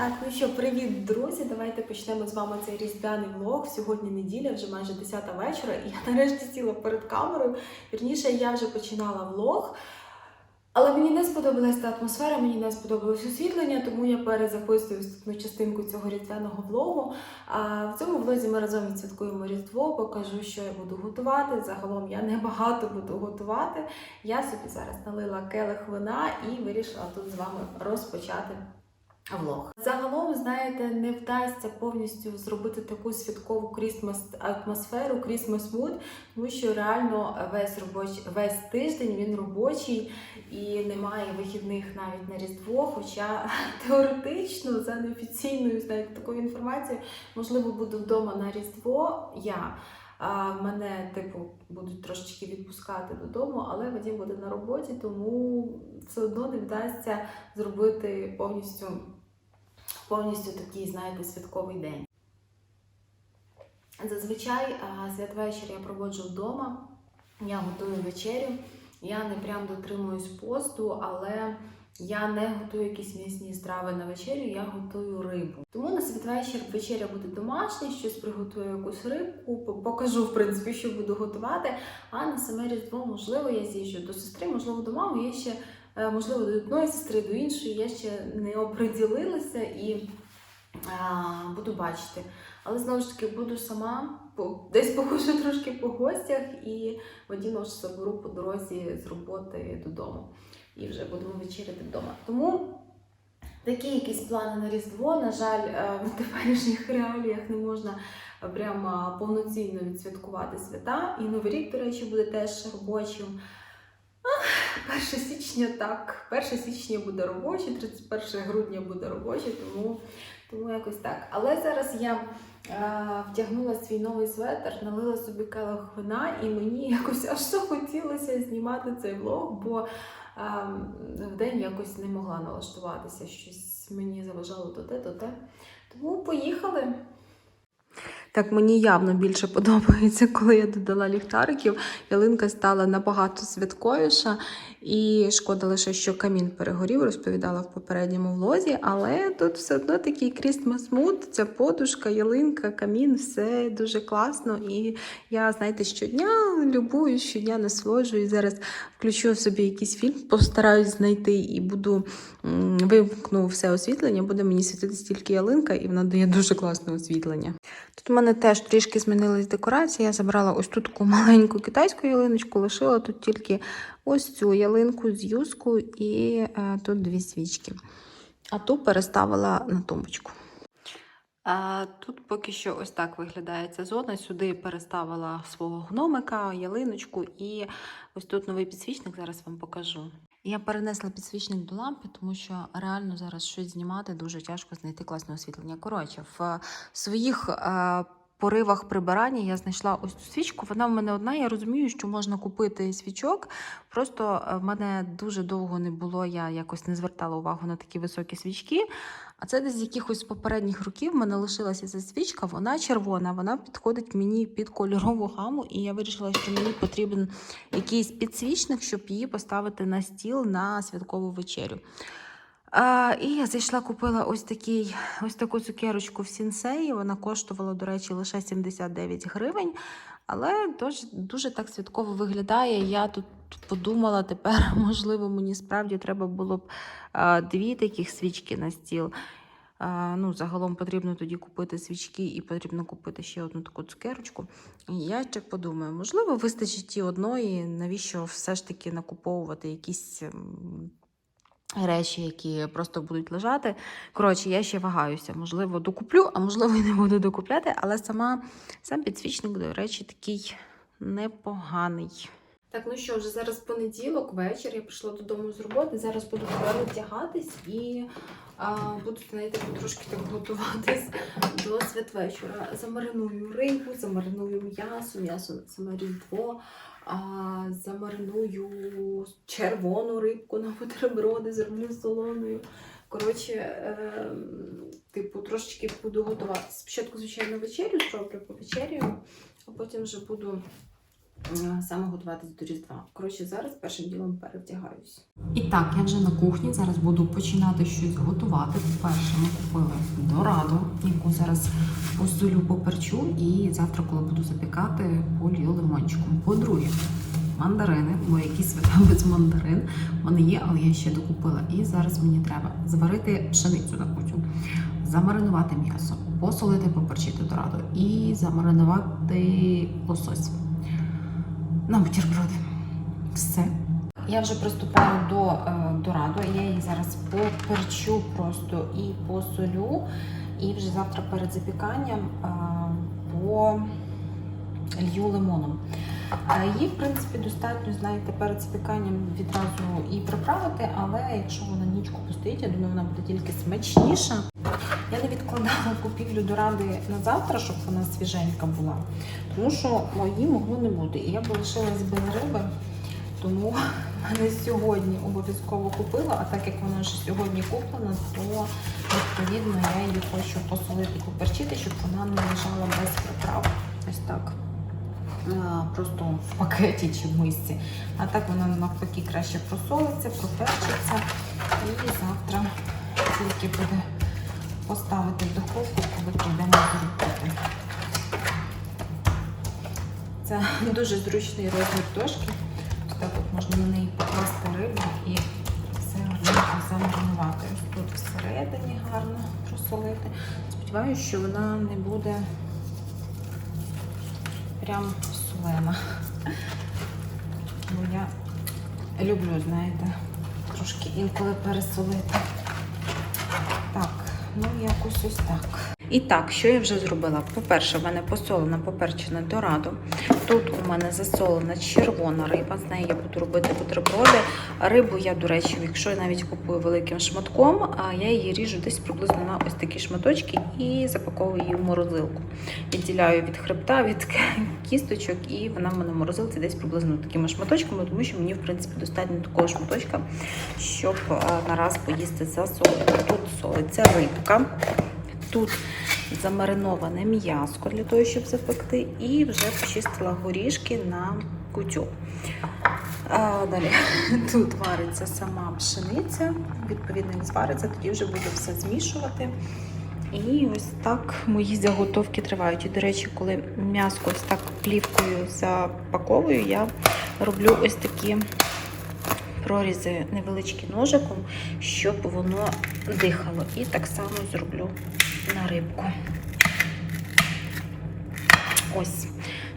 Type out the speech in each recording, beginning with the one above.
Так, ну що, привіт, друзі! Давайте почнемо з вами цей різдвяний влог. Сьогодні неділя, вже майже 10 вечора, і я нарешті сіла перед камерою. Вірніше, я вже починала влог. Але мені не сподобалася та атмосфера, мені не сподобалось освітлення, тому я перезаписую вступну частинку цього різдвяного влогу. А в цьому влозі ми разом відсвяткуємо Різдво, покажу, що я буду готувати. Загалом я небагато буду готувати. Я собі зараз налила келих вина і вирішила тут з вами розпочати влог. Загалом, знаєте, не вдасться повністю зробити таку святкову крісмас атмосферу, крісмас муд, тому що реально весь робочий весь тиждень він робочий і немає вихідних навіть на Різдво. Хоча теоретично, за неофіційною знаєте, такою інформацією, можливо, буду вдома на Різдво. Я а мене, типу, будуть трошечки відпускати додому, але Вадим буде на роботі, тому все одно не вдасться зробити повністю, повністю такий, знаєте, святковий день. Зазвичай святвечір я проводжу вдома, я готую вечерю. Я не прям дотримуюсь посту, але я не готую якісь м'ясні страви на вечерю, я готую рибу. Тому на святвечір вечеря буде домашня, щось приготую якусь рибку, покажу, в принципі, що буду готувати. А на саме різдво, можливо, я з'їжджу до сестри, можливо, до мами. Я ще, можливо, до одної сестри, до іншої. Я ще не оприділилася і а, буду бачити. Але знову ж таки буду сама, десь похожу трошки по гостях і Вадіма ж заберу по дорозі з роботи додому. І вже будемо вечеряти вдома. Тому такі якісь плани на Різдво. На жаль, е, в теперішніх реаліях не можна е, прямо повноцінно відсвяткувати свята. І Новий рік, до речі, буде теж робочим. Ах, 1 січня так. 1 січня буде робочий, 31 грудня буде робочий, тому, тому якось так. Але зараз я е, втягнула свій новий светр, налила собі келих вина, і мені якось аж захотілося знімати цей влог, бо ем, в день якось не могла налаштуватися. Щось мені заважало то те, то те. Тому поїхали. Так, мені явно більше подобається, коли я додала ліхтариків. Ялинка стала набагато святковіша. І шкода лише, що камін перегорів, розповідала в попередньому влозі. Але тут все одно такий Christmas mood, ця подушка, ялинка, камін, все дуже класно. І я, знаєте, щодня любую, щодня насолоджую. Зараз включу собі якийсь фільм, постараюсь знайти і буду вимкну все освітлення, буде мені світити тільки ялинка, і вона дає дуже класне освітлення. Тут у мене теж трішки змінилась декорація. Я забрала ось тут таку маленьку китайську ялиночку, лишила тут тільки ось цю ялинку з юску і е, тут дві свічки. А ту переставила на тумбочку. А, тут поки що ось так виглядає ця зона. Сюди переставила свого гномика, ялиночку, і ось тут новий підсвічник, зараз вам покажу. Я перенесла підсвічник до лампи, тому що реально зараз щось знімати дуже тяжко знайти класне освітлення. Коротше, в своїх е, поривах прибирання я знайшла ось цю свічку. Вона в мене одна. Я розумію, що можна купити свічок. Просто е, в мене дуже довго не було, я якось не звертала увагу на такі високі свічки. А це десь з якихось попередніх років в мене лишилася ця свічка, вона червона, вона підходить мені під кольорову гаму, і я вирішила, що мені потрібен якийсь підсвічник, щоб її поставити на стіл на святкову вечерю. А, і я зайшла, купила ось, такий, ось таку цукерочку в Сінсеї. Вона коштувала, до речі, лише 79 гривень. Але дуже, дуже так святково виглядає. Я тут подумала, тепер, можливо, мені справді треба було б а, дві таких свічки на стіл. А, ну, загалом потрібно тоді купити свічки і потрібно купити ще одну таку цукерочку. І я так подумаю, можливо, вистачить і одної, навіщо все ж таки накуповувати якісь. Речі, які просто будуть лежати. Коротше, я ще вагаюся. Можливо, докуплю, а можливо, і не буду докупляти, але сама сам підсвічник, до речі, такий непоганий. Так, ну що, вже зараз понеділок, вечір. Я прийшла додому з роботи. Зараз буду переодягатись і а, буду, знаєте, потрошки так готуватись до святвечора. Замариную рибу, замариную м'ясо, м'ясо саме різдво. Замариную червону рибку на бутерброди, зроблю солоною. Коротше, е, типу, трошечки буду готувати. Спочатку, звичайно, вечерю зроблю, повечеряю, а потім вже буду саме готуватись до Різдва. Коротше, зараз першим ділом перевдягаюсь. І так, я вже на кухні. Зараз буду починати щось готувати. По-перше, ми купили дораду, яку зараз посолю поперчу, і завтра, коли буду запікати, полью лимончиком. По-друге, мандарини, бо якісь свята без мандарин. в мене є, але я ще докупила. І зараз мені треба зварити пшеницю на кутю, замаринувати м'ясо, посолити, поперчити дораду і замаринувати лосось на бутерброди. Все. Я вже приступаю до е, дораду. Я її зараз поперчу просто і посолю. І вже завтра перед запіканням по полью лимоном. Її, в принципі, достатньо, знаєте, перед запіканням відразу і приправити, але якщо вона нічку постоїть, я думаю, вона буде тільки смачніша. Я не відкладала купівлю доради на завтра, щоб вона свіженька була, тому що мої могло не бути. І я б лишилась без риби, тому мене сьогодні обов'язково купила, а так як вона вже сьогодні куплена, то відповідно я її хочу посолити, поперчити, щоб вона не лежала без приправ. Ось так. А, Просто в пакеті чи в мисці. А так вона навпаки краще просолиться, проперчиться. І завтра тільки буде поставити в духовку, коли прийдемо до. Це дуже зручний розмір дошки. Так от можна на неї покласти рибу і все замаринувати. Тут всередині гарно просолити. Сподіваюся, що вона не буде прям солена. Бо я люблю, знаєте, трошки інколи пересолити. Так, ну якось ось так. І так, що я вже зробила? По-перше, в мене посолена поперчена дорадо. Тут у мене засолена червона риба, з нею я буду робити бутерброди. Рибу я, до речі, якщо я навіть купую великим шматком, я її ріжу десь приблизно на ось такі шматочки і запаковую її в морозилку. Відділяю від хребта, від кісточок, і вона в мене в морозилці десь приблизно такими шматочками, тому що мені, в принципі, достатньо такого шматочка, щоб е, на раз поїсти засолити. Тут солиться рибка. Тут замариноване м'яско для того, щоб запекти, і вже почистила горішки на кутю. А, далі тут вариться сама пшениця, відповідно, як звариться, тоді вже буду все змішувати. І ось так мої заготовки тривають. І, до речі, коли м'яско ось так плівкою запаковую, я роблю ось такі прорізи невеличкі ножиком, щоб воно дихало. І так само зроблю на рибку. Ось.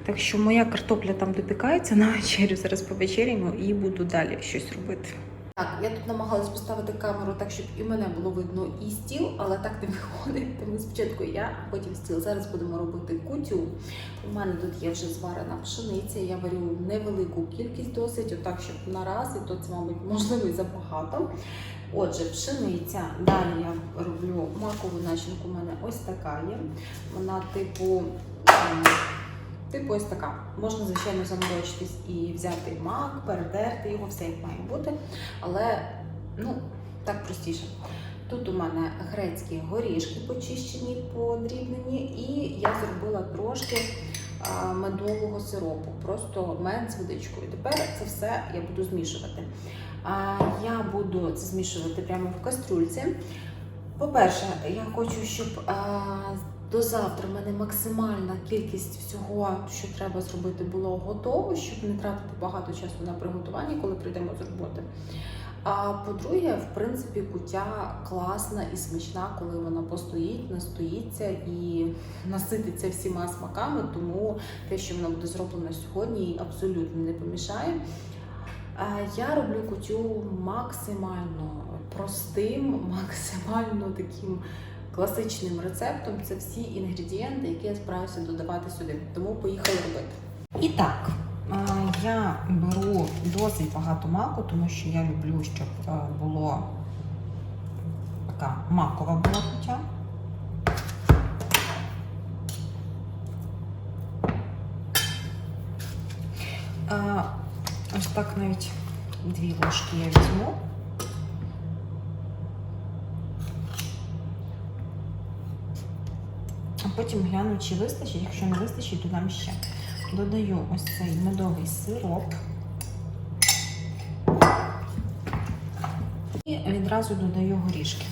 Так що моя картопля там допікається на вечерю, зараз повечеряємо і буду далі щось робити. Так, я тут намагалась поставити камеру так, щоб і мене було видно, і стіл, але так не виходить. Тому спочатку я, а потім стіл. Зараз будемо робити кутю. У мене тут є вже зварена пшениця. Я варю невелику кількість досить, отак, щоб на раз, і то це, мабуть, можливо, і забагато. Отже, пшениця. Далі я роблю макову начинку. У мене ось така є. Вона типу. Типу ось така. Можна, звичайно, заморочитись і взяти мак, перетерти його, все як має бути. Але ну, так простіше. Тут у мене грецькі горішки почищені, подрібнені, і я зробила трошки медового сиропу, просто мед з водичкою. Тепер це все я буду змішувати. Я буду це змішувати прямо в кастрюльці. По-перше, я хочу, щоб до завтра в мене максимальна кількість всього, що треба зробити, було готово, щоб не тратити багато часу на приготування, коли прийдемо з роботи. А по-друге, в принципі, куття класна і смачна, коли вона постоїть, настоїться і насититься всіма смаками, тому те, що вона буде зроблена сьогодні, абсолютно не помішає. Я роблю кутю максимально простим, максимально таким класичним рецептом. Це всі інгредієнти, які я збираюся додавати сюди. Тому поїхали робити. І так, е, я беру досить багато маку, тому що я люблю, щоб е, було така макова була кутя. Е, Ось так навіть дві ложки я візьму. Потім гляну, чи вистачить. Якщо не вистачить, то дам ще. додаю ось цей медовий сироп. І відразу додаю горішки.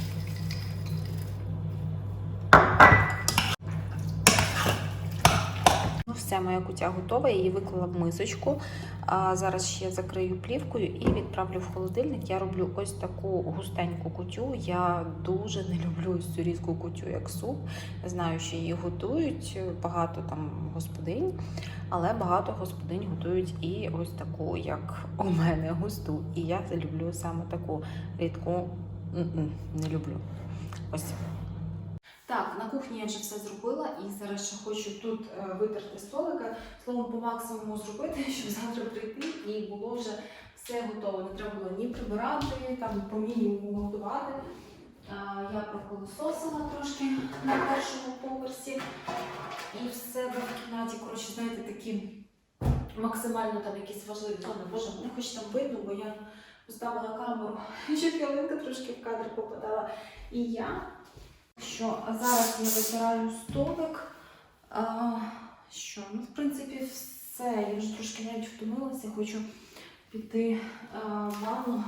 Все, моя кутя готова, я її виклала в мисочку. А зараз ще закрию плівкою і відправлю в холодильник. Я роблю ось таку густеньку кутю. Я дуже не люблю цю різку кутю, як суп. Знаю, що її готують багато там господинь, але багато господинь готують і ось таку, як у мене, густу. І я люблю саме таку рідку не люблю. Ось. Так, на кухні я вже все зробила і зараз ще хочу тут е, витерти столика. Словом, по максимуму зробити, щоб завтра прийти і було вже все готово. Не треба було ні прибирати, там по мінімуму готувати. Я пропилососила трошки на першому поверсі і в себе в кімнаті, коротше, знаєте, такі максимально там якісь важливі зони. Боже, мене хоч там видно, бо я поставила камеру, щоб ялинка трошки в кадр попадала. І я що а зараз я витираю столик. А, що, ну, в принципі, все. Я вже трошки навіть втомилася, хочу піти в ванну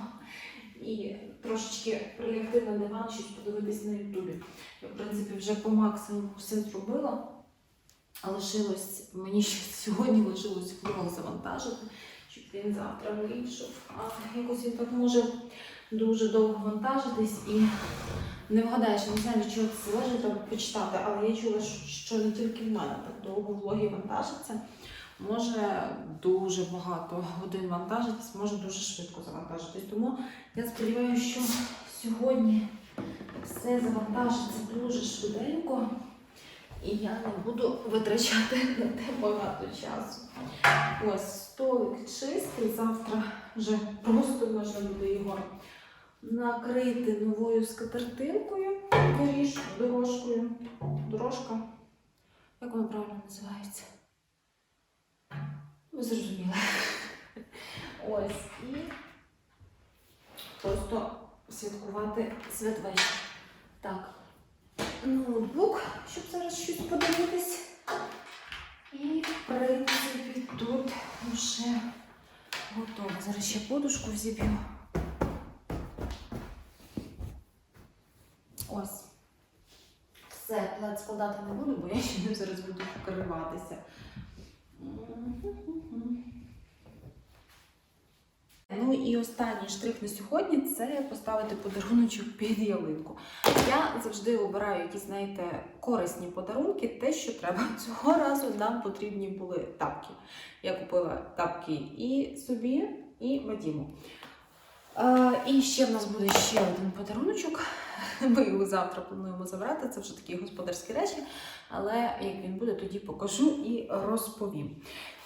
і трошечки прилягти на диван, щось подивитись на Ютубі. Я, в принципі, вже по максимуму все зробила. Лишилось, мені ще сьогодні лишилось флог завантажити, щоб він завтра вийшов. А якось він так може дуже довго вантажитись і не вгадаєш, не знаю, від чого це залежить, треба почитати, але я чула, що- що не тільки в мене так довго влоги вантажиться. Може дуже багато годин вантажитись, може дуже швидко завантажитись. Тому я сподіваюся, що сьогодні все завантажиться дуже швиденько, і я не буду витрачати на те багато часу. Ось столик чистий, завтра вже просто можна буде його накрити новою скатертинкою, доріж, дорожкою. Дорожка. Як вона правильно називається? Ви зрозуміли. Ось і просто святкувати святвечір. Так, ноутбук, щоб зараз щось подивитись. І, в принципі, тут вже готово. Зараз ще подушку взіб'ю. Ось. Все, плед складати не буду, бо я ще ним зараз буду покриватися. Ну і останній штрих на сьогодні це поставити подаруночок під ялинку. Я завжди обираю якісь, знаєте, корисні подарунки, те, що треба. Цього разу нам потрібні були тапки. Я купила тапки і собі, і Вадіму. Е, і ще в нас буде ще один подаруночок. Ми його завтра плануємо забрати. Це вже такі господарські речі, але як він буде, тоді покажу і розповім.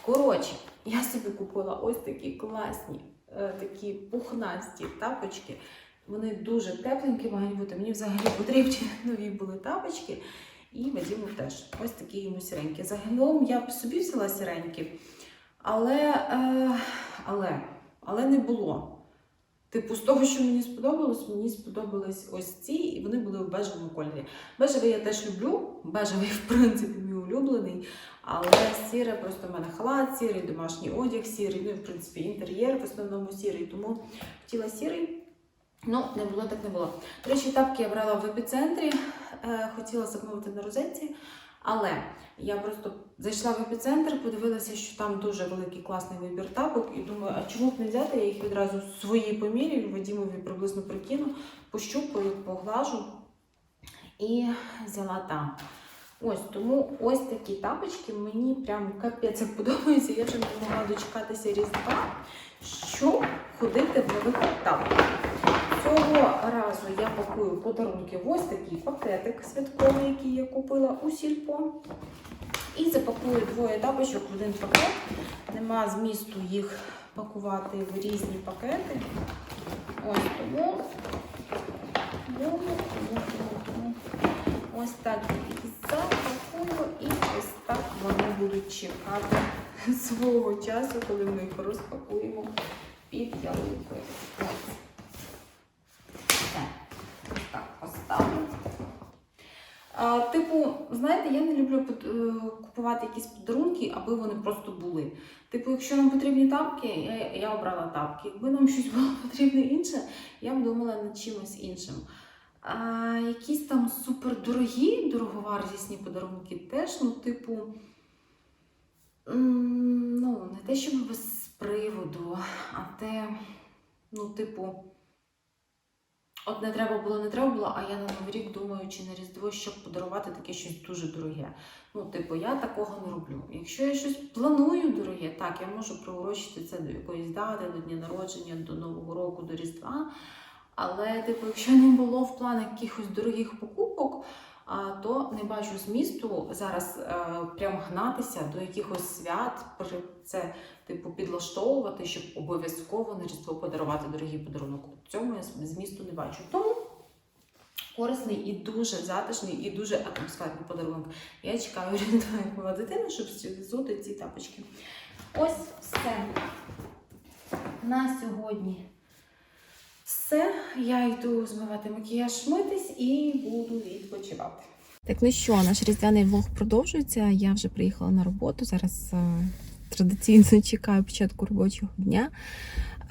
Коротше, я собі купила ось такі класні, е, такі пухнасті тапочки. Вони дуже тепленькі мають бути. Мені взагалі потрібні нові були тапочки. І Вадиму теж ось такі йому сіренькі. Загалом я б собі взяла сіренькі, але, е, але, але не було. Типу, з того, що мені сподобалось, мені сподобались ось ці, і вони були в бежевому кольорі. Бежевий я теж люблю. Бежевий, в принципі, мій улюблений. Але сіре, просто в мене халат сірий, домашній одяг сірий, ну і в принципі інтер'єр в основному сірий. Тому хотіла сірий. Ну, не було, так не було. До речі, тапки я брала в епіцентрі, е, хотіла замовити на розетці, але я просто зайшла в епіцентр, подивилася, що там дуже великий класний вибір тапок, і думаю, а чому б не взяти? Я їх відразу свої помірюю, Вадімові приблизно прикину, пощупаю, поглажу і взяла там. Ось тому ось такі тапочки мені прям капець подобаються. Я вже не могла дочекатися різдва, щоб ходити в нових тапках. Цього разу я пакую подарунки ось такий пакетик святковий, який я купила у сільпо. І запакую двоє тапочок в один пакет. Нема змісту їх пакувати в різні пакети. Ось тому. Ось так їх запакую і ось так вони будуть чекати свого часу, коли ми їх розпакуємо під ялинкою. Ось. Все. Ось так поставлю. А, типу, знаєте, я не люблю е, купувати якісь подарунки, аби вони просто були. Типу, якщо нам потрібні тапки, я, я обрала тапки. Якби нам щось було потрібне інше, я б думала над чимось іншим. А якісь там супердорогі, дороговартісні подарунки теж, ну, типу, ну, не те, щоб без приводу, а те, ну, типу, от не треба було, не треба було, а я на Новий рік думаю, чи на Різдво, щоб подарувати таке щось дуже дороге. Ну, типу, я такого не роблю. Якщо я щось планую дороге, так, я можу приурочити це до якоїсь дати, до дня народження, до Нового року, до Різдва. Але, типу, якщо не було в планах якихось дорогих покупок, то не бачу змісту зараз е, прям гнатися до якихось свят, це, типу, підлаштовувати, щоб обов'язково на Різдво подарувати дорогий подарунок. В цьому я змісту не бачу. Тому корисний і дуже затишний, і дуже атмосферний подарунок. Я чекаю як мала щоб взути ці тапочки. Ось все. На сьогодні все. Я йду змивати макіяж, митись і буду відпочивати. Так, ну що, наш різдвяний влог продовжується. Я вже приїхала на роботу. Зараз е, традиційно чекаю початку робочого дня.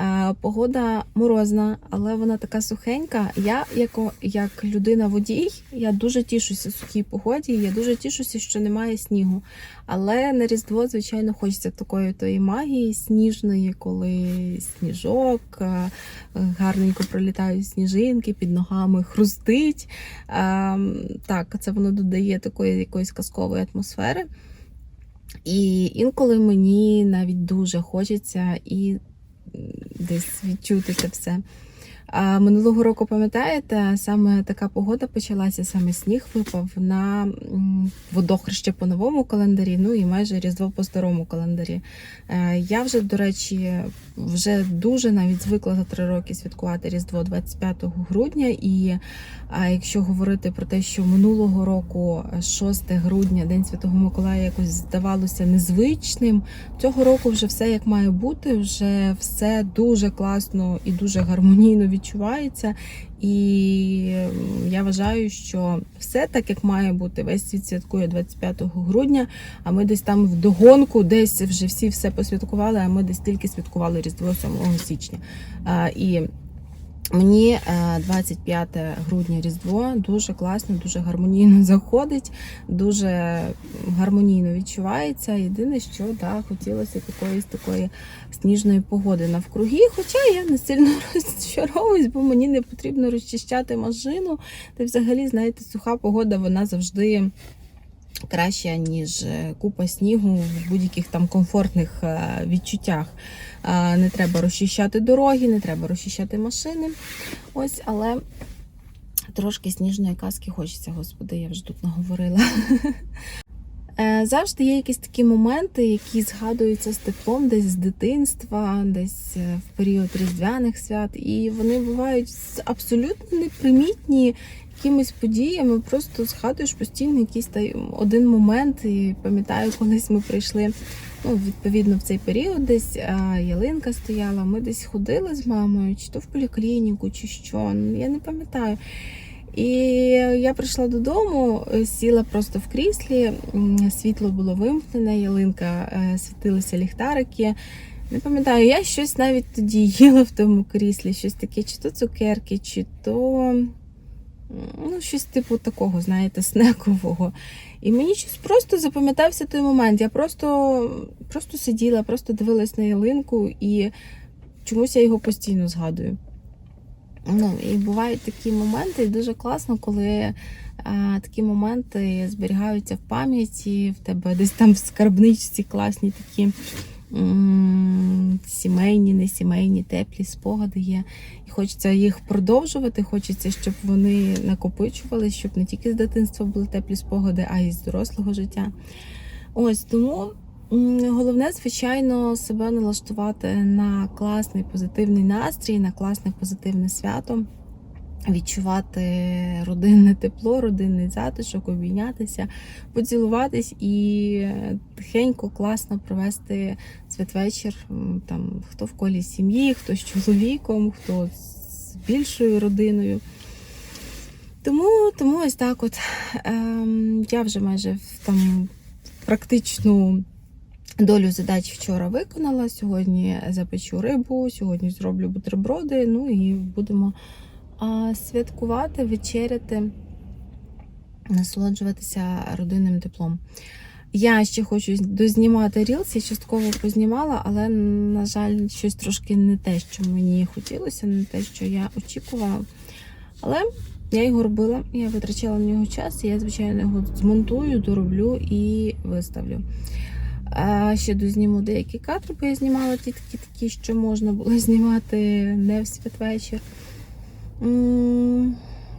Е, погода морозна, але вона така сухенька. Я, як, як людина-водій, я дуже тішуся сухій погоді. Я дуже тішуся, що немає снігу. Але на Різдво, звичайно, хочеться такої тої магії сніжної, коли сніжок, е, гарненько пролітають сніжинки, під ногами хрустить. Ем, так, це воно додає такої якоїсь казкової атмосфери. І інколи мені навіть дуже хочеться і десь відчути це все. Минулого року, пам'ятаєте, саме така погода почалася, саме сніг випав на водохреще по новому календарі, ну і майже Різдво по старому календарі. Е, Я вже, до речі, вже дуже навіть звикла за три роки святкувати Різдво 25 грудня. І якщо говорити про те, що минулого року, е, 6 грудня, День Святого Миколая, якось здавалося незвичним, цього року вже все як має бути, вже все дуже класно і дуже гармонійно відчувається. І я вважаю, що все так, як має бути. Весь світ святкує 25 грудня, а ми десь там вдогонку, десь вже всі все посвяткували, а ми десь тільки святкували Різдво 7 січня. І Мені е, 25 грудня Різдво дуже класно, дуже гармонійно заходить, дуже гармонійно відчувається. Єдине, що да, хотілося якоїсь такої сніжної погоди навкруги. Хоча я не сильно розчаровуюсь, бо мені не потрібно розчищати машину. Та взагалі, знаєте, суха погода вона завжди краща, ніж е, купа снігу в будь-яких там комфортних е, відчуттях. Не треба розчищати дороги, не треба розчищати машини. Ось, але трошки сніжної казки хочеться, господи, я вже тут наговорила. Е, Завжди є якісь такі моменти, які згадуються з теплом десь з дитинства, десь е, в період різдвяних свят, і вони бувають абсолютно непримітні якимись подіями. Просто згадуєш постійно якийсь та один момент. І пам'ятаю, колись ми прийшли ну, відповідно в цей період десь ялинка стояла. Ми десь ходили з мамою, чи то в поліклініку, чи що. ну, Я не пам'ятаю. І я прийшла додому, сіла просто в кріслі, світло було вимкнене, ялинка е, світилися ліхтарики. Не пам'ятаю, я щось навіть тоді їла в тому кріслі, щось таке, чи то цукерки, чи то ну, щось типу такого, знаєте, снекового. І мені щось просто запам'ятався той момент. Я просто, просто сиділа, просто дивилась на ялинку і чомусь я його постійно згадую. Ну, і бувають такі моменти, і дуже класно, коли а, такі моменти зберігаються в пам'яті, в тебе десь там в скарбничці класні такі м, сімейні, несімейні, теплі спогади є. І хочеться їх продовжувати, хочеться, щоб вони накопичували, щоб не тільки з дитинства були теплі спогади, а й з дорослого життя. Ось тому головне, звичайно, себе налаштувати на класний позитивний настрій, на класне позитивне свято. Відчувати родинне тепло, родинний затишок, обійнятися, поцілуватись і тихенько, класно провести святвечір. Там хто в колі сім'ї, хто з чоловіком, хто з більшою родиною. Тому, тому ось так от. Ем, я вже майже там практичну долю задач вчора виконала. Сьогодні запечу рибу, сьогодні зроблю бутерброди. Ну і будемо а, святкувати, вечеряти, насолоджуватися родинним теплом. Я ще хочу дознімати рілс, я частково познімала, але, на жаль, щось трошки не те, що мені хотілося, не те, що я очікувала. Але я його робила, я витрачала на нього час, і я, звичайно, його змонтую, дороблю і виставлю. Ще дозніму деякі кадри, бо я знімала ті такі, такі, що можна було знімати не в святвечір.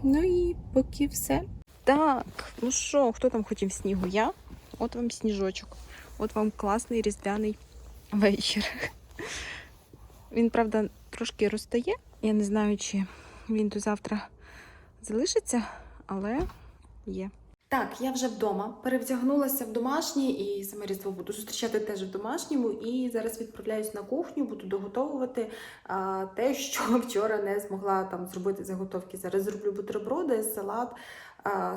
Ну і поки все. Так, ну що, хто там хотів снігу? Я? От вам сніжочок. От вам класний різдвяний вечір. Він, правда, трошки розтає. Я не знаю, чи він до завтра залишиться, але є. Так, я вже вдома. Перевдягнулася в домашній і саме різдво буду зустрічати теж в домашньому. І зараз відправляюсь на кухню, буду доготовувати а, те, що вчора не змогла там зробити заготовки. Зараз зроблю бутерброди, салат,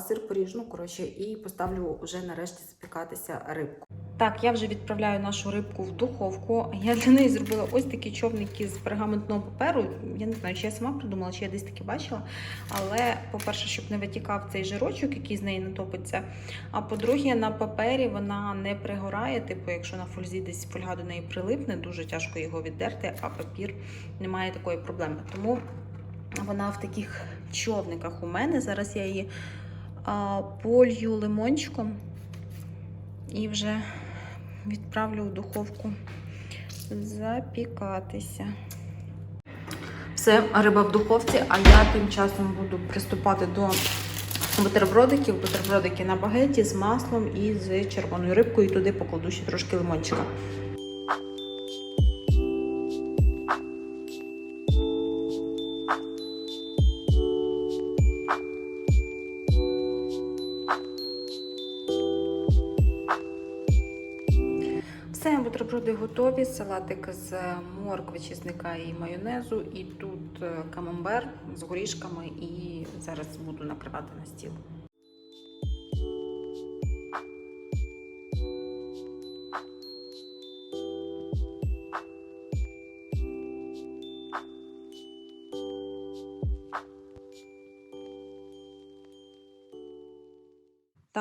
сир поріж, ну коротше, і поставлю вже нарешті запікатися рибку. Так, я вже відправляю нашу рибку в духовку. Я для неї зробила ось такі човники з пергаментного паперу. Я не знаю, чи я сама придумала, чи я десь таки бачила. Але, по-перше, щоб не витікав цей жирочок, який з неї натопиться. А по-друге, на папері вона не пригорає. Типу, якщо на фользі десь фольга до неї прилипне, дуже тяжко його віддерти, а папір не має такої проблеми. Тому вона в таких човниках у мене. Зараз я її а, полью лимончиком і вже відправлю в духовку запікатися. Все, риба в духовці, а я тим часом буду приступати до бутербродиків. Бутербродики на багеті з маслом і з червоною рибкою. І туди покладу ще трошки лимончика. Готові. Салатик з моркви, чесника і майонезу. І тут е, камамбер з горішками. І зараз буду накривати на стіл.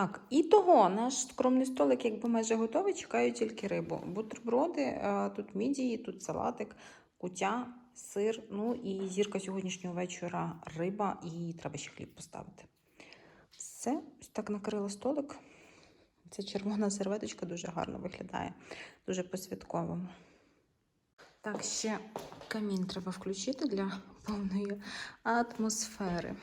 Так, і того наш скромний столик, якби майже готовий, чекаю тільки рибу. Бутерброди, е, тут мідії, тут салатик, кутя, сир. Ну і зірка сьогоднішнього вечора риба, і треба ще хліб поставити. Все, ось так накрила столик. Ця червона серветочка дуже гарно виглядає, дуже по-святковому. Так, ще камін треба включити для повної атмосфери.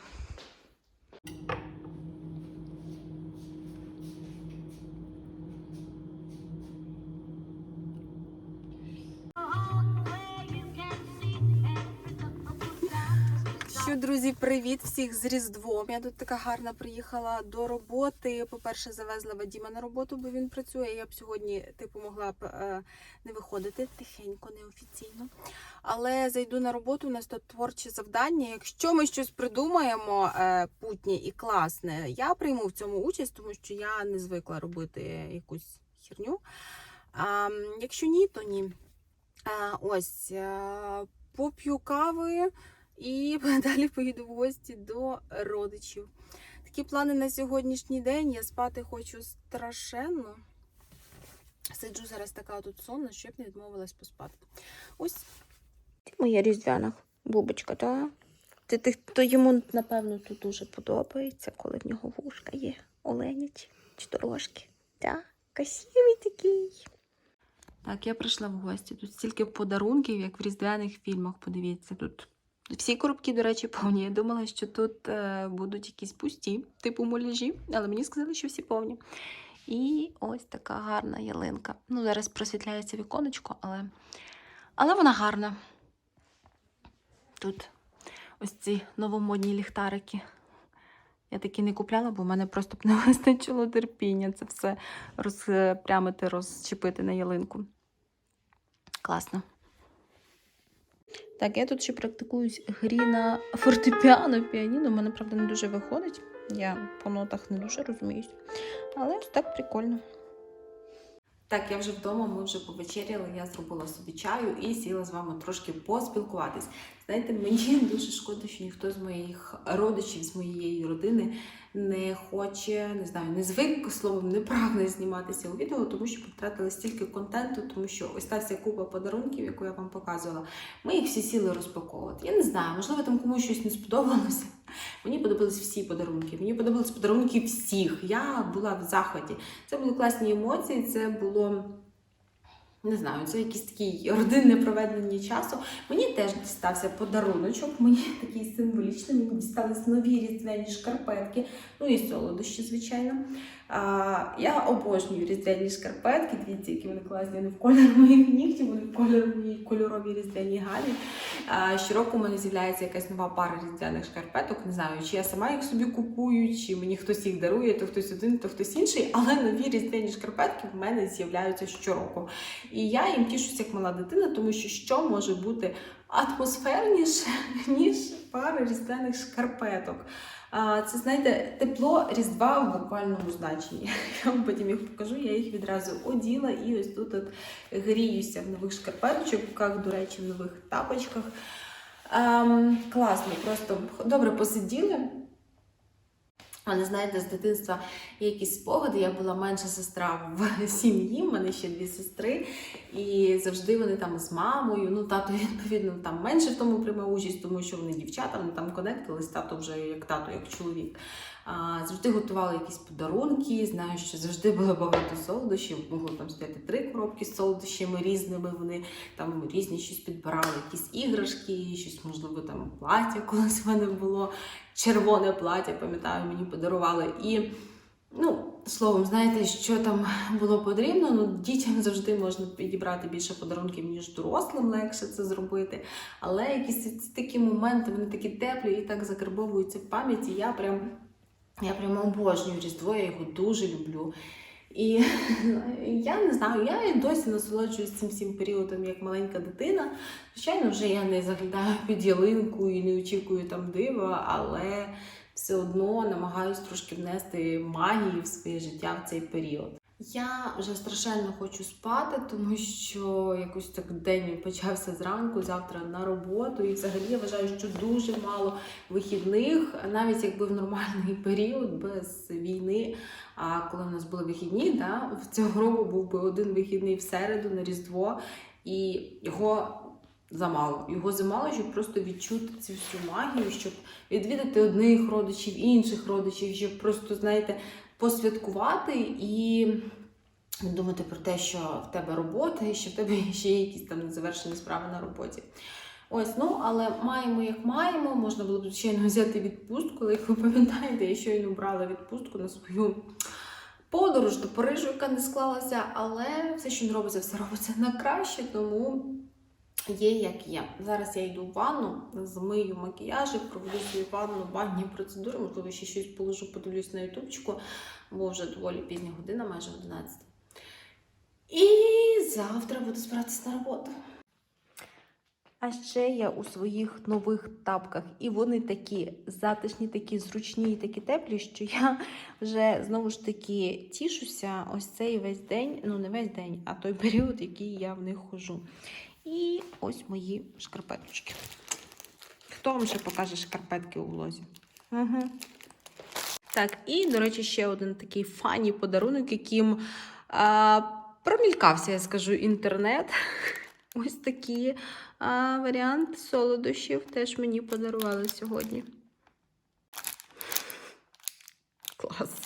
Друзі, привіт всіх з Різдвом. Я тут така гарна приїхала до роботи. По-перше, завезла Вадіма на роботу, бо він працює. Я б сьогодні, типу, могла б е, не виходити тихенько, неофіційно. Але зайду на роботу. У нас тут творче завдання. Якщо ми щось придумаємо е, путнє і класне, я прийму в цьому участь, тому що я не звикла робити якусь херню. А, якщо ні, то ні. А, ось е, поп'ю кави. І далі поїду в гості до родичів. Такі плани на сьогоднішній день. Я спати хочу страшенно. Сиджу зараз така тут сонна, щоб не відмовилась поспати. Ось моя різдвяна бубочка, так? Ти, ти, то йому, напевно, тут дуже подобається, коли в нього вушка є. Оленячі чи дорожки. Так, красивий такий. Так, я прийшла в гості. Тут стільки подарунків, як в різдвяних фільмах. Подивіться, тут всі коробки, до речі, повні. Я думала, що тут е, будуть якісь пусті, типу муляжі, але мені сказали, що всі повні. І ось така гарна ялинка. Ну, зараз просвітляється віконечко, але, але вона гарна. Тут ось ці новомодні ліхтарики. Я такі не купляла, бо в мене просто б не вистачило терпіння це все розпрямити, розчепити на ялинку. Класно. Так, я тут ще практикуюсь грі на фортепіано, піаніно. У мене, правда, не дуже виходить. Я по нотах не дуже розуміюсь. Але так прикольно. Так, я вже вдома, ми вже повечеряли, я зробила собі чаю і сіла з вами трошки поспілкуватись. Знаєте, мені дуже шкода, що ніхто з моїх родичів, з моєї родини не хоче, не знаю, не звик словом, не прагне зніматися у відео, тому що потратили стільки контенту, тому що ось та вся купа подарунків, яку я вам показувала. Ми їх всі сіли розпаковувати. Я не знаю, можливо, там комусь щось не сподобалося. Мені подобались всі подарунки. Мені подобались подарунки всіх. Я була в захваті. Це були класні емоції, це було. Не знаю, це якісь такі родинне проведення часу. Мені теж дістався подаруночок, мені такий символічний, мені дістались нові різдвяні шкарпетки, ну і солодощі, звичайно. Я обожнюю різдвяні шкарпетки. Дивіться, які вони класні. Вони в кольорі моїх нігтів, вони в кольоровій різдвяній галі. А, щороку у мене з'являється якась нова пара різдвяних шкарпеток. Не знаю, чи я сама їх собі купую, чи мені хтось їх дарує, то хтось один, то хтось інший. Але нові різдвяні шкарпетки в мене з'являються щороку. І я їм тішуся як мала дитина, тому що що може бути атмосферніше, ніж пара різдвяних шкарпеток. Це, знаєте, тепло Різдва в буквальному значенні. Я вам потім їх покажу, я їх відразу оділа і ось тут от гріюся в нових шкарпеточках, до речі, в нових тапочках. Ем, класно, просто добре посиділи. Але знаєте, з дитинства є якісь спогади. Я була менша сестра в сім'ї, в мене ще дві сестри, і завжди вони там з мамою. Ну, тато, відповідно, там менше в тому приймав участь, тому що вони дівчата, вони там конектились, тато вже як тато, як чоловік. А, завжди готували якісь подарунки. Знаю, що завжди було багато солодощів. Могло там стояти три коробки з солодощами різними. Вони там різні щось підбирали, якісь іграшки, щось, можливо, там плаття колись в мене було. Червоне плаття, пам'ятаю, мені подарували. І, ну, словом, знаєте, що там було потрібно. Ну, дітям завжди можна підібрати більше подарунків, ніж дорослим, легше це зробити. Але якісь такі моменти, вони такі теплі і так закарбовуються в пам'яті. Я прям, я прям обожнюю Різдво, я його дуже люблю. І я не знаю, я і досі насолоджуюсь цим всім періодом як маленька дитина. Звичайно, вже я не заглядаю під ялинку і не очікую там дива, але все одно намагаюсь трошки внести магії в своє життя в цей період. Я вже страшенно хочу спати, тому що якось так день почався зранку, завтра на роботу. І взагалі я вважаю, що дуже мало вихідних, навіть якби в нормальний період без війни. А коли в нас були вихідні, да, в цього року був би один вихідний в середу на Різдво, і його замало. Його замало, щоб просто відчути цю всю магію, щоб відвідати одних родичів, інших родичів, щоб просто, знаєте, посвяткувати і думати про те, що в тебе робота, і що в тебе ще є якісь там незавершені справи на роботі. Ось, ну але маємо як маємо. Можна було б звичайно взяти відпустку, але як ви пам'ятаєте, я щойно брала відпустку на свою подорож до Парижу, яка не склалася, але все, що не робиться, все робиться на краще, тому є як є. Зараз я йду в ванну, змию макіяжик, проведу свою ванну, банні процедури, можливо, ще щось положу, подивлюсь на ютубчику, бо вже доволі пізня година, майже 11. І завтра буду збиратися на роботу. А ще я у своїх нових тапках, і вони такі затишні, такі зручні, і такі теплі, що я вже знову ж таки тішуся ось цей весь день, ну не весь день, а той період, який я в них хожу. І ось мої шкарпеточки. Хто вам ще покаже шкарпетки у влозі? Угу. Так, і, до речі, ще один такий фані подарунок, яким а, промількався, я скажу, інтернет. Ось такі а, варіант солодощів теж мені подарували сьогодні. Клас.